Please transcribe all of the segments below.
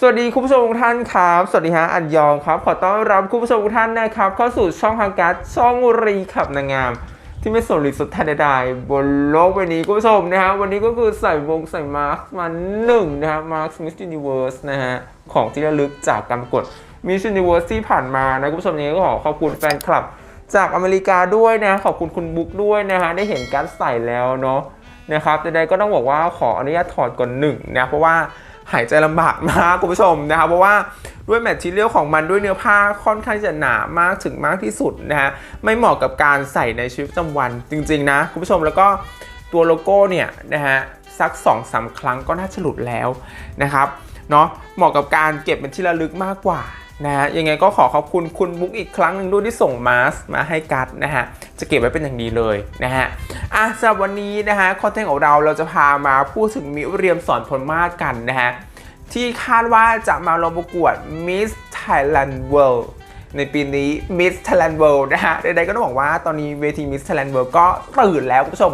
สวัสดีคุณผู้ชมทุกท่านครับ สวัสดีฮะอันยองครับ ขอต้อนรับคุณผู้ชมทุกท่านนะครับเข้าสู่ช่องทางการช่องรีขับนางงาม ที่ไม่สนหรือสุดทันใดๆบนโลกใบนี้คุณผู้ชมนะฮะวันนี้ก็คือใส่วงใส่มาร์คมาหนึ่งนะฮะมาร์คมิส s ูนิเวิร์สนะฮะของที่ระลึกจากการประกวดมิส s ูนิเวิร์สที่ผ่านมานะคุณผู้ชมนี้ก็ขอขอบคุณแฟนคลับ จากอเมริกาด้วยนะขอบคุณคุณบุ๊กด้วยนะฮะได้เห็นการใส่แล้วเนาะนะครับแต่ใดๆก็ต้องบอกว่าขออนุญาตถอดก่อนหนึ่งนะเพราะว่า หายใจลำบากมากคุณผู้ชมนะครับเพราะว่าด้วยแมททีเรียลของมันด้วยเนื้อผ้าค่อนข้างจะหนามากถึงมากที่สุดนะฮะไม่เหมาะกับการใส่ในชีวิตประจำวันจริง ๆ นะ คุณผู้ชมแล้วก็ตัวโลโก้เนี่ยนะฮะสัก2อสาครั้งก็น่าจะหลุดแล้วนะครับเนาะเหมาะกับการเก็บเป็นที่ระลึกมากกว่า นะฮะยังไงก็ขอขอบคุณคุณบุ๊กอีกครั้งหนึ่งด้วยที่ส่งมาสมาให้กัดนะฮะจะเก็บไว้เป็นอย่างดีเลยนะฮะอะสำหรับวันนี้นะฮะคอนเทนต์ของเราเราจะพามาพูดถึงมิวเรียมสอนพลมาศกันนะฮะที่คาดว่าจะมาลงประกวด Miss Thailand World ในปีนี้ Miss Thailand World นะฮะใดๆก็ต้องบอกว่าตอนนี้เวที Miss Thailand World ก็ตื่นแล้วคุณผู้ชม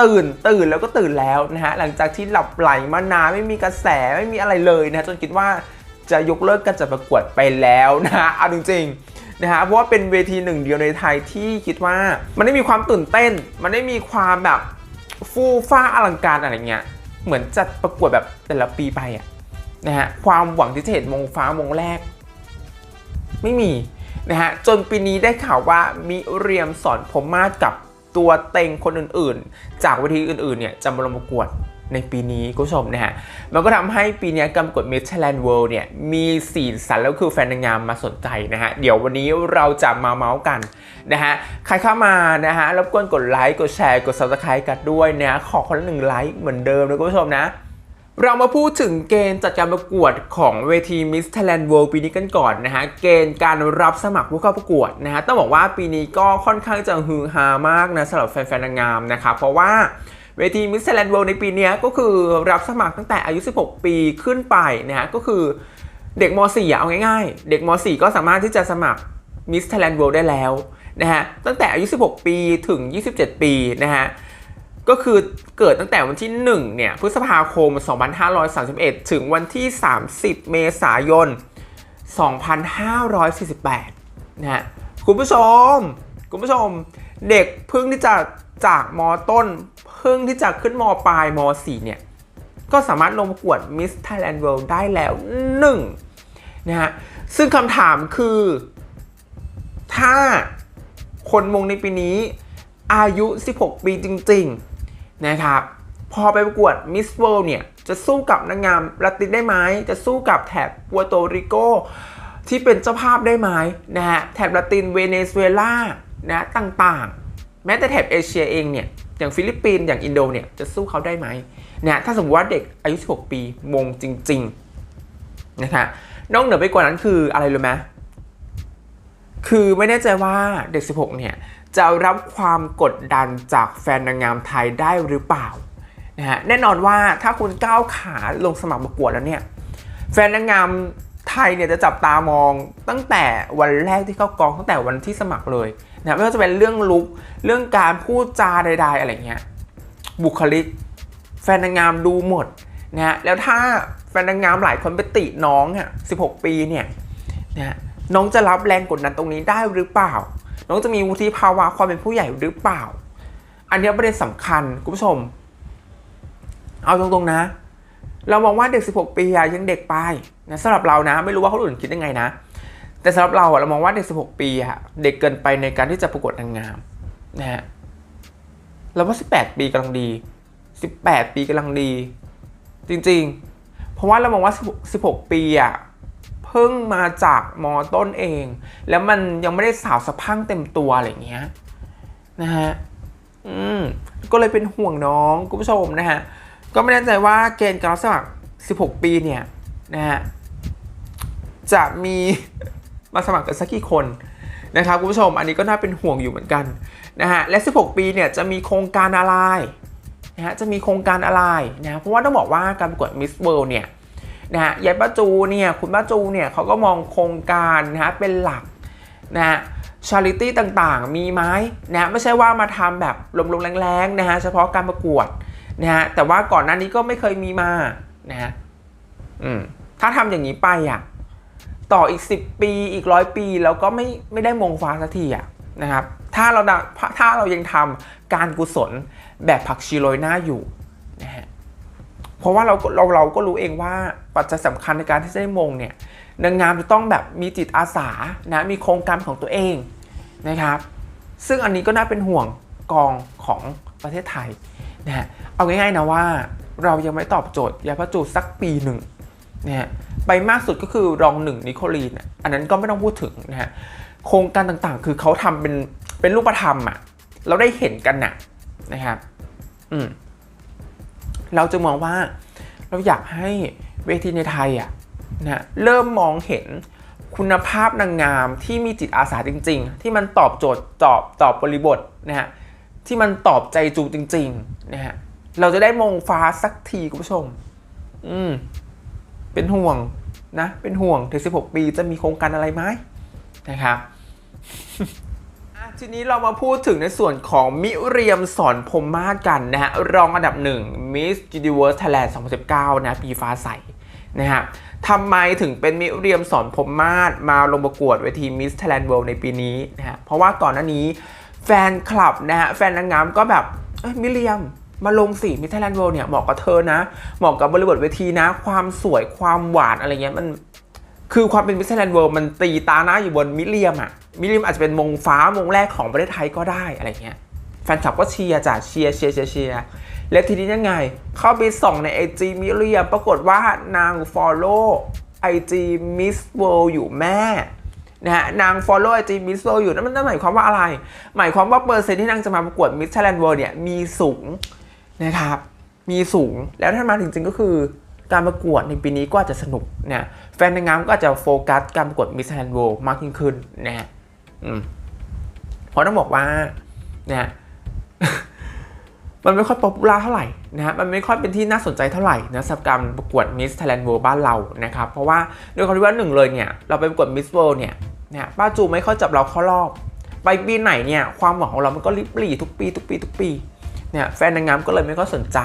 ตื่นตื่นแล้วก็ตื่นแล้วนะฮะหลังจากที่หลับไหลมานานไม่มีกระแสไม่มีอะไรเลยนะจนคิดว่า จะยกเลิกการจัดประกวดไปแล้วนะฮะเอาจริงๆนะฮะเพราะว่าเป็นเวทีหนึ่งเดียวในไทยที่คิดว่ามันได้มีความตื่นเต้น มันได้มีความแบบฟูฟ้าอลังการอะไรเงี้ยเหมือนจัดประกวดแบบแต่ละปีไปอะนะฮะความหวังที่จะเห็นมงฟ้ามงแรก ไม่มีนะฮะจนปีนี้ได้ข่าวว่ามิเรียมสอนผมมาศกับตัวเต็งคนอื่นๆ จากเวทีอื่นๆเนี่ยจะมาลงประกวด ในปีนี้คุณผู้ชมนะฮะ มันก็ทำให้ปีนี้การประกด Miss Thailand World เนี่ย มีสีสันแล้วคือแฟนนางงามมาสนใจนะฮะ เดี๋ยววันนี้เราจะมาเมาส์กันนะฮะ ใครเข้ามานะฮะรบกวนกดไลค์ กดแชร์ กด subscribe กันด้วยนะฮะขอคนละหนึ่งไลค์เหมือนเดิมนะคุณผู้ชมนะเรามาพูดถึงเกณฑ์จัดการประกวดของเวที Miss Thailand World ปีนี้กันก่อนนะฮะ เกณฑ์การรับสมัครผู้เข้าประกวดนะฮะ ต้องบอกว่าปีนี้ก็ค่อนข้างจะฮือฮามากนะสำหรับแฟนๆนางงามนะครับเพราะว่า เวที Miss Thailand World ในปีนี้ก็คือรับสมัครตั้งแต่อายุ 16 ปีขึ้นไปนะฮะก็คือเด็กม .4 อ่เอาง่ายๆ เด็กม .4 ก็สามารถที่จะสมัคร Miss Thailand World ได้แล้วนะฮะตั้งแต่อายุ 16 ปีถึง 27 ปีนะฮะก็คือเกิดตั้งแต่วันที่1เนี่ยพฤษภาคม 2531 ถึงวันที่ 30 เมษายน 2548นะฮะคุณผู้ชม คุณผู้ชม เด็กเพิ่งที่จะจากมต้น พิ่งที่จะขึ้นมปลายม 4 เนี่ย ก็สามารถลงประกวด Miss Thailand World ได้แล้วหนึ่งนะฮะ ซึ่งคำถามคือ ถ้าคนมงในปีนี้อายุ 16 ปีจริง ๆ นะครับ พอไปประกวด Miss World เนี่ย จะสู้กับนางงามลาตินได้ไหม จะสู้กับแถบปัวโตริโกที่เป็นเจ้าภาพได้ไหมนะฮะ แถบลาตินเวเนซุเอลานะต่างๆ แม้แต่แถบเอเชียเองเนี่ย อย่างฟิลิปปินส์อย่างอินโดเนี่ยจะสู้เขาได้ไหมนะถ้าสมมติว่าเด็กอายุ 16 ปีมงจริงๆนะฮะนอกเหนือไปกว่านั้นคืออะไรรู้ไหมคือไม่แน่ใจว่าเด็ก 16 เนี่ยจะรับความกดดันจากแฟนนางงามไทยได้หรือเปล่านะฮะแน่นอนว่าถ้าคุณก้าวขาลงสมัครประกวดแล้วเนี่ยแฟนนางงามไทยเนี่ยจะจับตามองตั้งแต่วันแรกที่เข้ากองตั้งแต่วันที่สมัครเลย นะไม่ว่าจะเป็นเรื่องลุกเรื่องการพูดจาใด ๆ อะไรเงี้ยบุคลิก แฟนนางงามดูหมดนะฮะแล้วถ้าแฟนนางงามหลายคนไปติน้องอะ16ปีเนี่ยนะน้องจะรับแรงกดดันตรงนี้ได้หรือเปล่า น้องจะมีวุฒิภาวะความเป็นผู้ใหญ่หรือเปล่า อันนี้ประเด็นสำคัญคุณผู้ชม เอาตรงๆนะ เรามองว่าเด็ก 16 ปียังเด็กไปนะสำหรับเรานะ ไม่รู้ว่าคนอื่นคิดยังไงนะ แต่สำหรับเราอะเรามองว่าเด็ก 16 ปีอะเด็กเกินไปในการที่จะประกวดนางงามนะฮะเราว่า 18 ปีกำลังดี 18 ปีกำลังดี จริงๆ เพราะว่าเรามองว่า 16 ปีอะเพิ่งมาจากมอต้นเอง แล้วมันยังไม่ได้สาวสะพังเต็มตัวอะไรเงี้ยนะฮะอืมก็เลยเป็นห่วงน้องคุณผู้ชมนะฮะก็ไม่แน่ใจว่าเกณฑ์การรับสมัคร 16 ปีเนี่ยนะฮะจะมี มาสมัครกันสักกี่คนนะครับคุณผู้ชมอันนี้ก็น่าเป็นห่วงอยู่เหมือนกันนะฮะและ 16 ปีเนี่ยจะมีโครงการอะไรนะฮะจะมีโครงการอะไรนะเพราะว่าต้องบอกว่าการประกวด Miss World เนี่ยนะฮะยายป้าจูเนี่ยคุณป้าจูเนี่ยเขาก็มองโครงการนะฮะเป็นหลักนะฮะชาริตี้ต่างๆ มีไหมนะไม่ใช่ว่ามาทำแบบลมๆแรงๆนะฮะเฉพาะการประกวดนะฮะแต่ว่าก่อนหน้านี้ก็ไม่เคยมีมานะฮะอืมถ้าทำอย่างนี้ไปอะ ต่ออีก 10 ปีอีกร้อยปีแล้วก็ไม่ไม่ได้มงฟ้าสักทีอะนะครับถ้าเราถ้าเรายังทำการกุศลแบบผักชีโรยหน้าอยู่นะฮะเพราะว่าเราเราเราก็รู้เองว่าปัจจัยสำคัญในการที่จะได้มงเนี่ยนางงามจะต้องแบบมีจิตอาสานะมีโครงการของตัวเองนะครับซึ่งอันนี้ก็น่าเป็นห่วงกองของประเทศไทยนะฮะเอาง่ายๆนะว่าเรายังไม่ตอบโจทย์ยาพระจูสักปีหนึ่ง นะฮะไปมากสุดก็คือรองหนึ่งนิโคลีนอันนั้นก็ไม่ต้องพูดถึงนะฮะโครงการต่างๆ คือเขาทำเป็นเป็นรูปธรรมอะเราได้เห็นกันนะนะครับอืมเราจะมองว่าเราอยากให้เวทีในไทยอะนะเริ่มมองเห็นคุณภาพนางงามที่มีจิตอาสาจริง ๆ ที่มันตอบโจทย์ตอบตอบบริบทนะฮะที่มันตอบใจจูจริงๆนะฮะเราจะได้มองฟ้าสักทีคุณผู้ชม อืม เป็นห่วงนะ เป็นห่วงถึง 16 ปีจะมีโครงการอะไรไหมนะครับทีนี้เรามาพูดถึงในส่วนของมิเรียมสอนพรมมาศกันนะฮะรองอันดับหนึ่ง Miss Universe Thailand 2019 นะปีฟ้าใสนะฮะทำไมถึงเป็นมิเรียมสอนพรมมาศมาลงประกวดเวที Miss Thailand World ในปีนี้นะฮะเพราะว่าก่อนหน้านี้แฟนคลับนะฮะแฟนนางงามก็แบบเอ้ยมิเรียม มาลงสิ Miss Thailand World เนี่ยเหมาะกับเธอนะ เหมาะกับบริบทเวทีนะ ความสวยความหวานอะไรเงี้ยมันคือความเป็นมิส s แลนด์เวิลด์มันตีตาหน้าอยู่บนมิเลียมอะมิเลียมอาจจะเป็นมงฟ้ามงแรกของประเทศไทยก็ได้อะไรเงี้ยแฟนคลับก็เชียร์จ้ะเชียร์เชียร์เชียร์เชียร์แล้วทีนี้ยังไง เข้าไปส่องในไอจีมิเลียมปรากฏว่านาง follow ไอจีมิสเวิลด์อยู่แม่นะฮะนาง follow ไอจีมิสเวิลด์อยู่นั่นมันหมายความว่าอะไร หมายความว่าเปอร์เซ็นต์ที่นางจะมาประกวดมิส s แลนด์เวิลด์เนี่ยมีสูง นะครับ มีสูงแล้วถ้ามาจริงๆก็คือการประกวดในปีนี้ก็อาจจะสนุกเนี่ยแฟนนางงามก็อาจจะโฟกัสการประกวดมิสแ a น d ์ o มากยิ่งขึ้นนะฮะอืมเพราะต้องบอกว่าเนี่ยมันไม่ค่อยป๊อปปูล่าเท่าไหร่นะฮะ มันไม่ค่อยเป็นที่น่าสนใจเท่าไหร่นะสำหรับการประกวดมิส s ท a แ a น d ์ o บ้านเรานะครับ เพราะว่าโดยความที่ว่าหนึ่งเลยเนี่ย เราไปประกวดมิส s ว o ลด์เนี่ยเนี่ยป้าจูไม่ค่อยจับเราเข้ารอบ ไปปีไหนเนี่ย ความหวังของเรามันก็ริบหรี่ทุกปี ทุกปี ทุกปี เนี่ยแฟนนางงามก็เลยไม่ค่อยสนใจ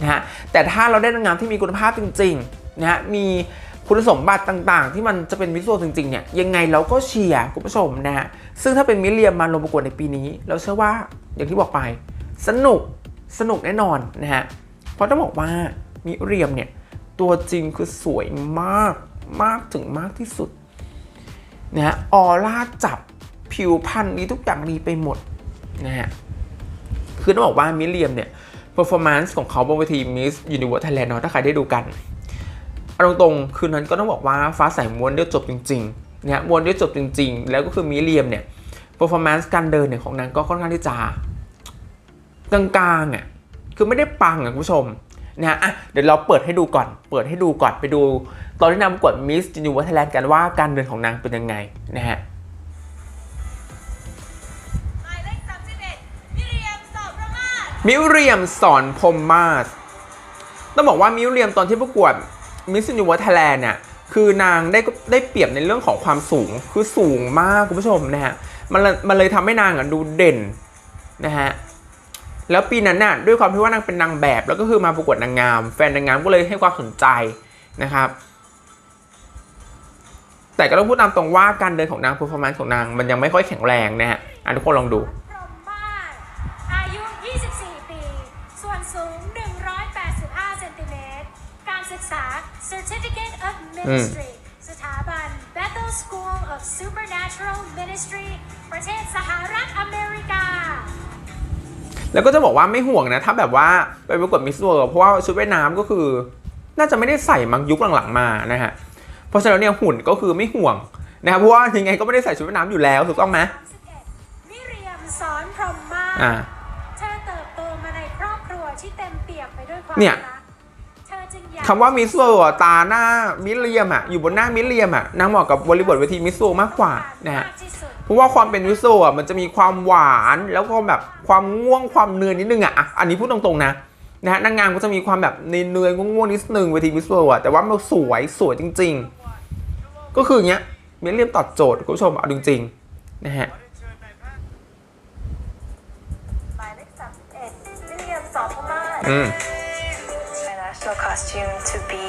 นะฮะแต่ถ้าเราได้นางงามที่มีคุณภาพจริงๆนะฮะมีคุณสมบัติต่างๆ ที่มันจะเป็นวิสุวจริงๆเนี่ยยังไงเราก็เชียร์คุณผู้ชมนะฮะซึ่งถ้าเป็นมิเรียมมาลงประกวดในปีนี้ เราเชื่อว่าอย่างที่บอกไป สนุกสนุกแน่นอนนะฮะเพราะต้องบอกว่ามิเรียมเนี่ยตัวจริงคือสวยมากมากถึงมากที่สุดนะฮะออร่าจับผิวพรรณนี้ทุกอย่างดีไปหมดนะฮะ คือต้องบอกว่ามิเรียมเนี่ย performance ของเขาบนเวที Miss Universe Thailand เนาะถ้าใครได้ดูกันเอาตรงๆคืนนั้นก็ต้องบอกว่าฟ้าใสม้วนเดียวจบจริงๆเนี่ยม้วนเดียวจบจริง ๆ แล้วก็คือมิเรียมเนี่ย performance การเดินเนี่ยของนางก็ค่อนข้างที่จะกลางๆอะคือไม่ได้ปังอะคุณผู้ชมนะฮะอะเดี๋ยวเราเปิดให้ดูก่อน เปิดให้ดูก่อนไปดู ตอนที่นางประกวด Miss Universe Thailand กันว่าการเดินของนางเป็นยังไงนะฮะ มิวเรียมสอนพรมมาศต้องบอกว่ามิวเรียมตอนที่ประกวดมิส s ิ n เว r ร์ t ไทยแลนด์เนี่ยคือนางได้ได้เปรียบในเรื่องของความสูงคือสูงมากคุณผู้ชมนะฮะมันเลยมันเลยทำให้นางอะดูเด่นนะฮะแล้วปีนั้นน่ะด้วยความที่ว่านางเป็นนางแบบแล้วก็คือมาประกวดนางงาม แฟนนางงามก็เลยให้ความสนใจนะครับ แต่ก็ต้องพูดตามตรงว่าการเดินของนาง performance ของนางมันยังไม่ค่อยแข็งแรงนะฮะทุกคนลองดู ศึกษา Certificate of Ministry สถาบัน Bethel School of Supernatural Ministry ประเทศสหรัฐอเมริกา แล้วก็จะบอกว่าไม่ห่วงนะ ถ้าแบบว่าไปประกวดมิสเวิร์เพราะว่าชุดว่ายน้ำก็คือ น่าจะไม่ได้ใส่มังยุคหลังๆมานะฮะ เพราะฉะนั้นเนี่ยหุ่นก็คือไม่ห่วงนะครับเพราะว่ายังไงก็ไม่ได้ใส่ชุดว่ายน้ำอยู่แล้วถูกต้องไหม31มิเรียมสอนพรหมมาศอ่าเธอเติบโตมาในครอบครัวที่เต็มเปี่ยมไปด้วยความเนี่ยรัก คำว่ามิสเวิร์ตาหน้ามิเลียมอะอยู่บนหน้ามิเลียมอะนางเหมาะกับบริบทเวทีมิสเวิร์มากกว่านะฮะมากที่สุดเพราะว่าความเป็นวิโซอะมันจะมีความหวานแล้วก็แบบความง่วงความเนือนนิดนึงอะอะอันนี้พูดตรงๆนะนะฮะนางงามก็จะมีความแบบเนือนๆง่วงๆนิดนึงเวทีวิโซอะแต่ว่ามันสวยสวยจริง ๆ ก็คืออย่างเงี้ยมิเลียมตอบโจทย์คุณผู้ชมเอาจริงๆนะฮะหมายเลข31วิลเลียมสอนพม่าศอืม my national costume to be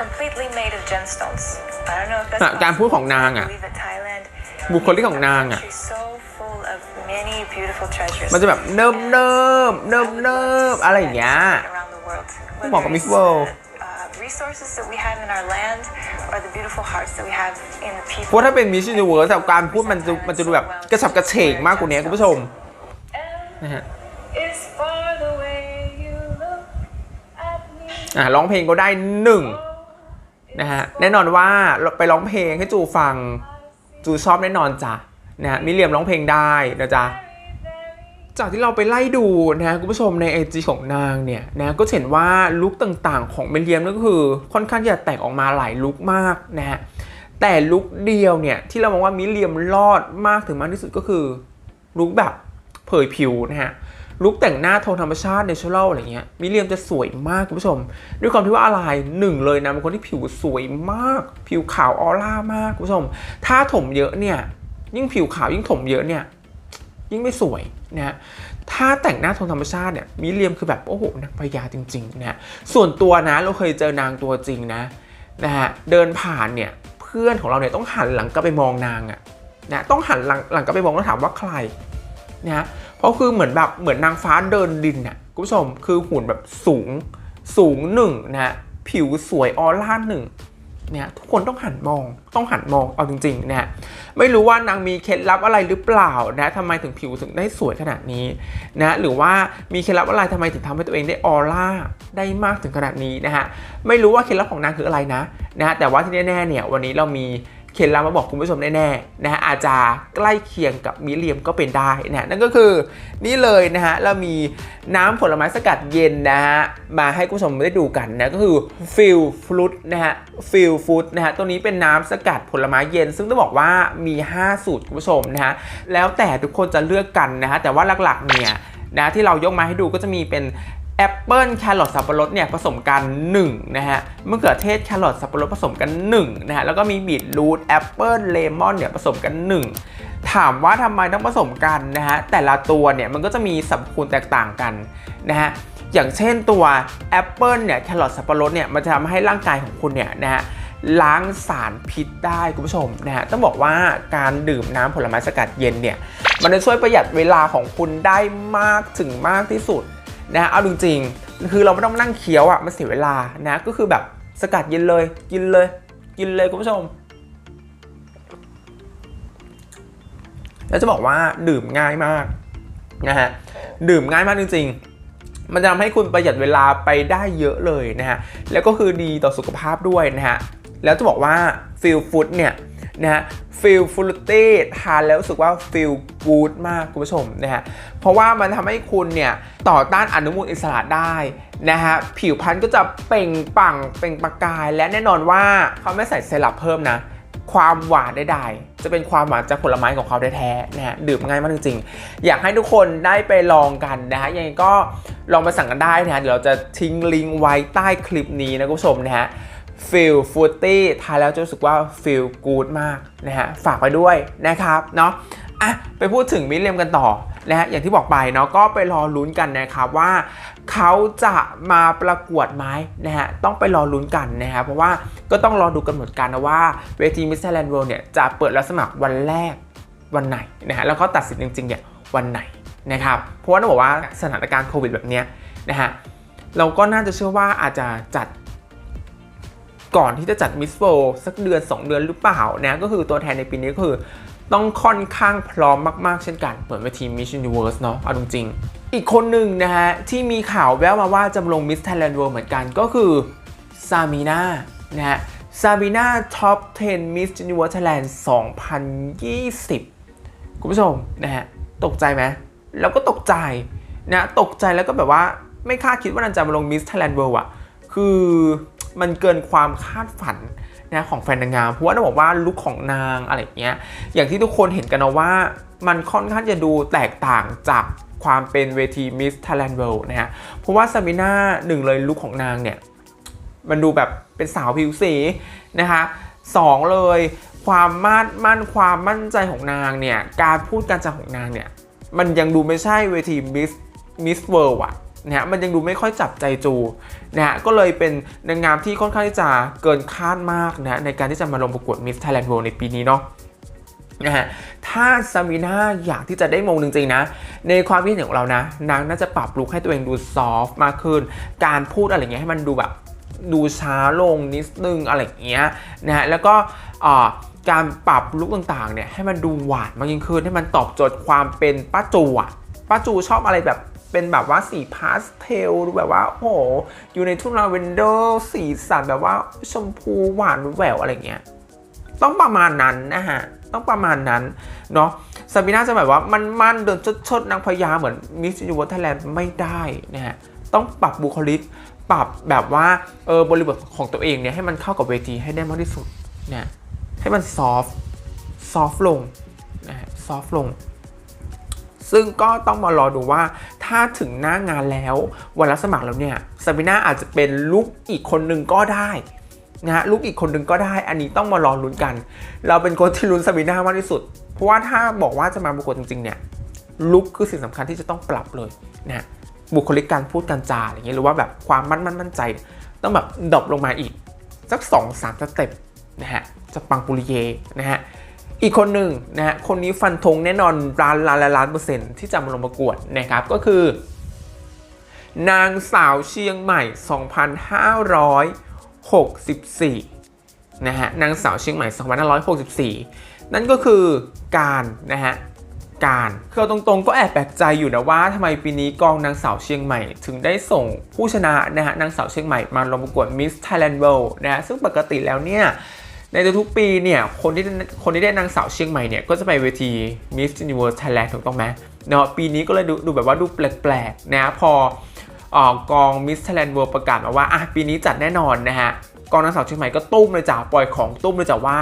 completely made of gemstones. I don't know if that's อะการพูดของนาง possible. อะ I believe that Thailand บุคลิกของนางอะ country so full of many beautiful treasures. มันจะแบบเนิบเนิบเนิบเนิบอะไรอย่างเงี้ย around the world. เหมาะกับ Whether Miss it's World the, uh, resources that we have in our land or the beautiful hearts that we have in the เพ people. ราะถ้าเป็นมิช s น n เวิร์สแต่การพูดมันจะมันจะดูแบบกระฉับกระเฉงมากกว่านี้คุณผู้ชมนะฮะ อะร้องเพลงก็ได้หนึ่งนะฮะแน่นอนว่าไปร้องเพลงให้จูฟังจูชอบแน่นอนจ้ะนะฮะมิเรียมร้องเพลงได้นะจ๊ะจากที่เราไปไล่ดูนะฮะคุณผู้ชมในไอจของนางเนี่ยนะก็เห็นว่าลุคต่างๆ ของมิเรียมก็คือค่อนข้างจะแต่งออกมาหลายลุคมากนะฮะแต่ลุคเดียวเนี่ยที่เรามองว่ามิเรียมรอดมากถึงมากที่สุดก็คือลุคแบบเผยผิวนะฮะ ลุคแต่งหน้าโทนธรรมชาติเนเชอรัลอะไรเงี้ยมิเรียมจะสวยมากคุณผู้ชม ด้วยความที่ว่าอะไรหนึ่งเลยนะเป็นคนที่ผิวสวยมาก ผิวขาวออร่ามากคุณผู้ชม ถ้าถมเยอะเนี่ยยิ่งผิวขาวยิ่งถมเยอะเนี่ยยิ่งไม่สวยนะฮะถ้าแต่งหน้าโทนธรรมชาติเนี่ยมิเรียมคือแบบโอ้โหนางพญาจริงๆนะส่วนตัวนะเราเคยเจอนางตัวจริงนะนะฮะเดินผ่านเนี่ยเพื่อนของเราเนี่ยต้องหันหลังกลับไปมองนางอะนะต้องหันหลังหลังกลับไปมองแล้วถามว่าใครนะ เพราะคือเหมือนแบบเหมือนนางฟ้าเดินดินน่ะคุณผู้ชมคือหุ่นแบบสูงสูงหนึ่งนะผิวสวยออร่าหนึ่งเนี่ยทุกคนต้องหันมองต้องหันมองเอาจริงๆนะไม่รู้ว่านางมีเคล็ดลับอะไรหรือเปล่านะทำไมถึงผิวถึงได้สวยขนาดนี้นะหรือว่ามีเคล็ดลับอะไรทำไมถึงทำให้ตัวเองได้ออร่าได้มากถึงขนาดนี้นะฮะไม่รู้ว่าเคล็ดลับของนางคืออะไรนะนะแต่ว่าที่แน่ๆเนี่ยวันนี้เรามี เคล็ดลับมาบอกคุณผู้ชมแน่ๆนะฮะอาจจะใกล้เคียงกับมิเรียมก็เป็นได้นะะนั่นก็คือนี่เลยนะฮะเรามีน้ำผลไม้สกัดเย็นนะฮะมาให้คุณผู้ชมได้ดูกันนะก็คือฟิลฟรุตนะฮะฟิลฟรุตนะฮะตัวนี้เป็นน้ำสกัดผลไม้เย็น ซึ่งต้องบอกว่ามี 5 สูตรคุณผู้ชมนะฮะแล้วแต่ทุกคนจะเลือกกันนะฮะแต่ว่าหลักๆเนี่ยนะที่เรายกมาให้ดูก็จะมีเป็น แอปเปิลแครอทสับปะรดเนี่ยผสมกัน1นะฮะมะเขือเทศแครอทสับปะรดผสมกัน1นะฮะแล้วก็มีบีทรูทแอปเปิลเลมอนเนี่ยผสมกัน 1 ถามว่าทำไมต้องผสมกันนะฮะแต่ละตัวเนี่ยมันก็จะมีสรรพคุณแตกต่างกันนะฮะอย่างเช่นตัวแอปเปิลเนี่ยแครอทสับปะรดเนี่ยมันจะทำให้ร่างกายของคุณเนี่ยนะฮะล้างสารพิษได้คุณผู้ชมนะฮะต้องบอกว่าการดื่มน้ำผลไม้สกัดเย็นเนี่ยมันจะช่วยประหยัดเวลาของคุณได้มากถึงมากที่สุด นะเอาจริงๆคือเราไม่ต้องนั่งเคี้ยวอะมันเสียเวลานะก็คือแบบสกัดเย็นเลย กินเลย กินเลยคุณผู้ชม แล้วจะบอกว่าดื่มง่ายมากนะฮะดื่มง่ายมากจริง ๆ มันจะทำให้คุณประหยัดเวลาไปได้เยอะเลยนะฮะแล้วก็คือดีต่อสุขภาพด้วยนะฮะแล้วจะบอกว่าฟิลฟู้ดเนี่ย นะฮะฟิลฟูลตี้ทานแล้วรู้สึกว่าฟิลกูดมากคุณผู้ชมนะฮะเพราะว่ามันทำให้คุณเนี่ยต่อต้านอนุมูลอิสระได้นะฮะผิวพรรณก็จะเปล่งปลั่งเปล่งประกาย และแน่นอนว่าเขาไม่ใส่ไซรัปเพิ่มนะความหวานใดๆ จะเป็นความหวานจากผลไม้ของเขาแท้ๆนะฮะดื่มง่ายมากจริงๆ อยากให้ทุกคนได้ไปลองกันนะฮะยังไงก็ลองมาสั่งกันได้นะฮะเดี๋ยวเราจะทิ้งลิงก์ไว้ใต้คลิปนี้นะคุณผู้ชมนะฮะ feel fruity ทานแล้วจะรู้สึกว่า feel good มากนะฮะฝากไว้ด้วยนะครับเนาะอะไปพูดถึงมิเรียมกันต่อนะฮะอย่างที่บอกไปเนาะก็ไปรอลุ้นกันนะครับว่าเขาจะมาประกวดไหมนะฮะต้องไปรอลุ้นกันนะฮะเพราะว่าก็ต้องรอดูกันเหมือนกันนะว่าเวที Miss Thailand World เนี่ยจะเปิดรับสมัครวันแรกวันไหนนะฮะแล้วก็ตัดสินจริงๆเนี่ยวันไหนนะครับเพราะว่าต้องบอกว่าสถานการณ์โควิดแบบเนี้ยนะฮะเราก็น่าจะเชื่อว่าอาจจะจัด ก่อนที่จะจัดมิสโ r สักเดือน 2 เดือนหรือเปล่านะก็คือตัวแทนในปีนี้ก็คือ ต้องค่อนข้างพร้อมมากๆ เช่นกัน เหมือนเวที Miss Universe เนาะเอาจริงๆอีกคนหนึ่งนะฮะ ที่มีข่าวแววมาว่าจะลง Miss Thailand World เหมือนกันก็คือซามีนานะฮะซาบีนาท็อป 10 Miss Universe Thailand 2020 คุณผู้ชมนะฮะตกใจไหมแล้วก็ตกใจนะตกใจแล้วก็แบบว่าไม่คาดคิดว่านางจะมาลง Miss Thailand World อะคือ มันเกินความคาดฝันนะของแฟนนางงามเพราะว่าต้องบอกว่าลุคของนางอะไรเงี้ยอย่างที่ทุกคนเห็นกันนะว่ามันค่อนข้างจะดูแตกต่างจากความเป็นเวที Miss Thailand w o r l นะฮะเพราะว่าซามิน่าหนึ่งเลยลุคของนางเนี่ย มันดูแบบเป็นสาวผิวสีนะคะสองเลยความมาดมั่นความมั่นใจของนางเนี่ย การพูดการจาของนางเนี่ย มันยังดูไม่ใช่เวที Miss Miss World อะ นะฮะมันยังดูไม่ค่อยจับใจจูนะฮะก็เลยเป็นนางงามที่ค่อนข้างที่จะเกินคาดมากนะในการที่จะมาลงประกวด Miss Thailand World ในปีนี้เนาะนะฮะถ้าซามิน่าอยากที่จะได้มงจริงๆนะ ในความคิดเห็นของเรานะ นางน่าจะปรับลุคให้ตัวเองดูซอฟต์มากขึ้น การพูดอะไรเงี้ยให้มันดูแบบดูช้าลงนิดนึงอะไรเงี้ยนะฮะแล้วก็อ่าการปรับลุคต่างๆเนี่ยให้มันดูหวานมากยิ่งขึ้นให้มันตอบโจทย์ความเป็นป้าจูอะป้าจูชอบอะไรแบบ เป็นแบบว่าสีพาสเทลแบบว่าโอ้อยู่ในทุ่งลาเวนเดอร์สีสันแบบว่าชมพูหวานแหววอะไรเงี้ยต้องประมาณนั้นนะฮะต้องประมาณนั้นเนาะซาบิน่าจะแบบว่ามันมันเดินชดๆนางพญาเหมือนมิส s u นิเวิร์ไทยแลนด์ไม่ได้นะฮะต้องปรับบุคลิกปรับแบบว่าเออบริบทของตัวเองเนี่ยให้มันเข้ากับเวทีให้ได้มากที่สุดนะให้มันซอฟซอฟลงนะฮะซอฟลง ซึ่งก็ต้องมารอดูว่า ถ้าถึงหน้างานแล้ว วันรับสมัครแล้วเนี่ยซาบิน่าอาจจะเป็นลูกอีกคนหนึ่งก็ได้นะฮะลูกอีกคนหนึ่งก็ได้ อันนี้ต้องมารอลุ้นกัน เราเป็นคนที่ลุ้นซาบิน่ามากที่สุด เพราะว่าถ้าบอกว่าจะมาประกวดจริงๆเนี่ยลุคคือสิ่งสำคัญที่จะต้องปรับเลยนะฮะบุคลิกการพูดการจาอะไรเงี้ยหรือว่าแบบความมั่นมั่นมั่นใจ ต้องแบบดรอปลงมาอีก สัก2อสามสเต็ปนะฮะจะปังปุริเยนะฮะ อีกคนหนึ่งนะฮะคนนี้ฟันธงแน่นอนล้านล้านล้านเปอร์เซ็นต์ที่จะมาลงประกวดนะครับก็คือ นางสาวเชียงใหม่ 2564นะฮะนางสาวเชียงใหม่ 2564 นั่นก็คือการนะฮะการคือเอาตรงๆก็แอบแปลกใจอยู่นะว่าทำไมปีนี้กองนางสาวเชียงใหม่ ถึงได้ส่งผู้ชนะนะฮะนางสาวเชียงใหม่มาลงประกวด Miss Thailand World นะฮะซึ่งปกติแล้วเนี่ย ในทุกๆปีเนี่ยคนที่คนที่ได้นางสาวเชียงใหม่เนี่ยก็จะไปเวที Miss Universe Thailand ถูกต้องไหมเนาะปีนี้ก็เลยดูดูแบบว่าดูแปลกๆนะพอออกอง Miss Thailand World ประกาศมาว่าอะปีนี้จัดแน่นอนนะฮะกองนางสาวเชียงใหม่ก็ตุ้มเลยจ้ะปล่อยของตุ้มเลยจ้ะว่า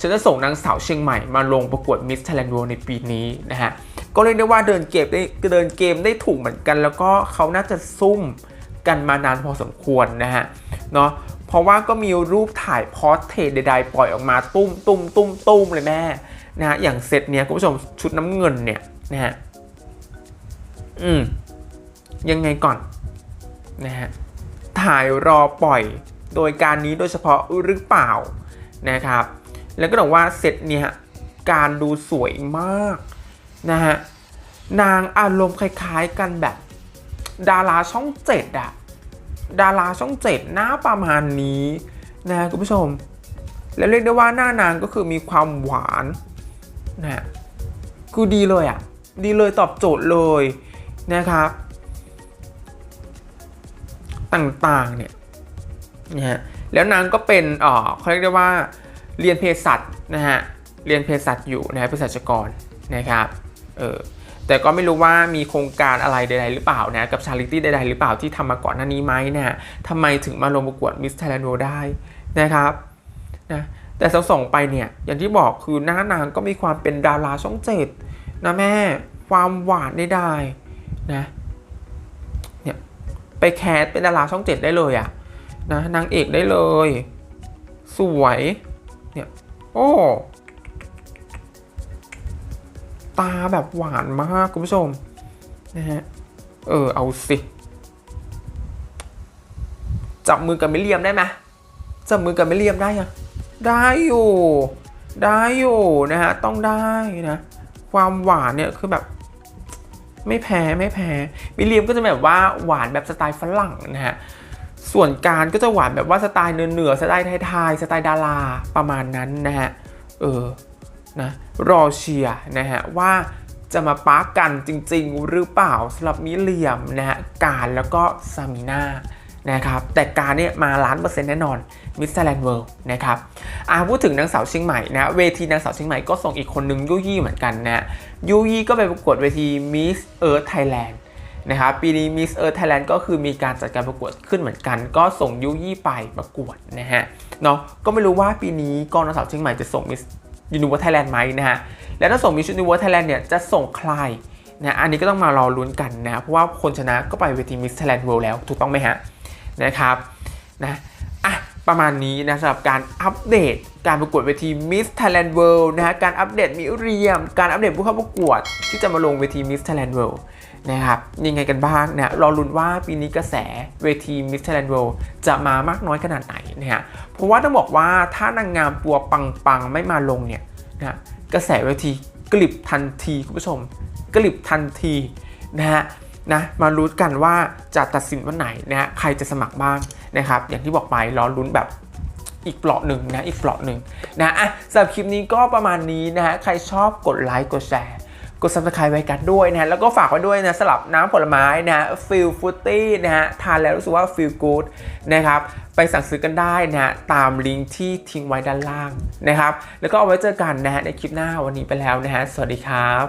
ฉันจะส่งนางสาวเชียงใหม่มาลงประกวด Miss Thailand World ในปีนี้นะฮะก็เรียกได้ว่าเดินเกมได้เดินเกมได้ถูกเหมือนกัน แล้วก็เขาน่าจะซุ่มกันมานานพอสมควรนะฮะเนาะ เพราะว่าก็มีรูปถ่ายพอสเทรตใดๆ ปล่อยออกมาตุ้มตุ้มตุ้มตุ้มเลยแม่นะฮะอย่างเซตเนี้ยคุณผู้ชมชุดน้ำเงินเนี่ยนะฮะอืมยังไงก่อนนะฮะถ่ายรอปล่อยโดยการนี้โดยเฉพาะหรือเปล่านะครับ แล้วก็บอกว่าเซตเนี้ยการดูสวยมากนะฮะนางอารมณ์คล้ายๆกันแบบ ดาราช่องเจ็ดอะ ดาราช่องเจ็ดหน้าประมาณนี้นะคุณผู้ชม แล้วเรียกได้ว่าหน้านางก็คือมีความหวานนะคือดีเลยอะ่ะ ดีเลยตอบโจทย์เลยนะครับ ต่างๆเนี่ยนะฮะแล้วนางก็เป็นเออเขาเรียกได้ว่าเรียนเภสัชนะฮะเรียนเภสัชอยู่นะฮะเภสัชกรนะครับเออ แต่ก็ไม่รู้ว่ามีโครงการอะไรใดๆหรือเปล่านะกับชาริตี้ใดๆหรือเปล่าที่ทำมาก่อนหน้านี้ไหมนะฮะทำไมถึงมาลงประกวดมิส s ท h a i l a n d ได้นะครับนะแต่สส่งไปเนี่ยอย่างที่บอกคือหน้านางก็มีความเป็นดาราช่องเจ็ดนะแม่ความหวานได้ๆนะเนี่ยไปแคสเป็นดาราช่องเจ็ดได้เลยอะนะนางเอกได้เลย สวยเนี่ยโอ้าแบบหวานมากคุณผู้ชมนะฮะเออเอาสิ จับมือกับมิเลียมได้ไหมจับมือกับมิเลียมได้ยังได้อยู่ ได้อยู่นะฮะต้องได้นะ ความหวานเนี่ยคือแบบไม่แพ้ไม่แพ้มิเลียมก็จะแบบว่าหวานแบบสไตล์ฝรั่งนะฮะส่วนการก็จะหวานแบบว่าสไตล์เหนือๆสไตล์ไทยๆสไตล์ดาราประมาณนั้นนะฮะเออ นะรอเชียร์นะฮะว่าจะมาปาร์กกันจริง ๆ หรือเปล่าสำหรับมิเลียมนะฮะการแล้วก็ซามิน่านะครับแต่การเนี่ยมาล้านเปอร์เซ็นต์แน่นอนมิสเตอร์แลนด์เวิลด์นะครับอาพูดถึงนางสาวเชียงใหม่นะเวทีนางสาวเชียงใหม่ก็ส่งอีกคนนึงยุยี่เหมือนกันนะยุยี่ก็ไปประกวดเวทีมิสเอิร์ธไทยแลนด์นะครับปีนี้มิสเอิร์ธไทยแลนด์ก็คือมีการจัดการประกวดขึ้นเหมือนกัน ก็ส่งยุยี่ไปประกวดนะฮะเนาะก็ไม่รู้ว่าปีนี้กองนางสาวเชียงใหม่จะส่งมิส ยูนิเวอร์ไทยแลนด์ไหมนะฮะแล้วถ้าส่งมิชยูนิเวอร์ไทยแลนด์เนี่ยจะส่งใครนะอันนี้ก็ต้องมารอลุ้นกันนะเพราะว่าคนชนะก็ไปเวทีมิสไทยแลนด์เวิลด์แล้วถูกต้องไหมฮะนะครับนะอะประมาณนี้นะสำหรับการอัปเดตการประกวดเวที Miss Thailand World นะฮะการอัปเดตมิเรียม การอัปเดตผู้เข้าประกวดที่จะมาลงเวที Miss Thailand World นะครับยังไงกันบ้างนะรอลุ้นว่าปีนี้กระแสเวที Miss Thailand World จะมามากน้อยขนาดไหนนะฮะเพราะว่าต้องบอกว่าถ้านางงามตัวปังๆ ไม่มาลงเนี่ยนะกระแสเวทีกลิบทันทีคุณผู้ชม กลิบทันทีนะฮะนะมาลุ้นกันว่าจะตัดสินวันไหนนะฮะใครจะสมัครบ้างนะครับอย่างที่บอกไปรอลุ้นแบบอีกเปลาะหนึ่งนะอีกเปลาะหนึ่งนะอะสำหรับคลิปนี้ก็ประมาณนี้นะฮะใครชอบกดไลค์กดแชร์ กด subscribe ไว้กันด้วยนะฮะแล้วก็ฝากไว้ด้วยนะสลับน้ำผลไม้นะฮะ feel fruity นะฮะทานแล้วรู้สึกว่า feel good นะครับไปสั่งซื้อกันได้นะฮะตามลิงก์ที่ทิ้งไว้ด้านล่างนะครับแล้วก็เอาไว้เจอกันนะฮะในคลิปหน้าวันนี้ไปแล้วนะฮะสวัสดีครับ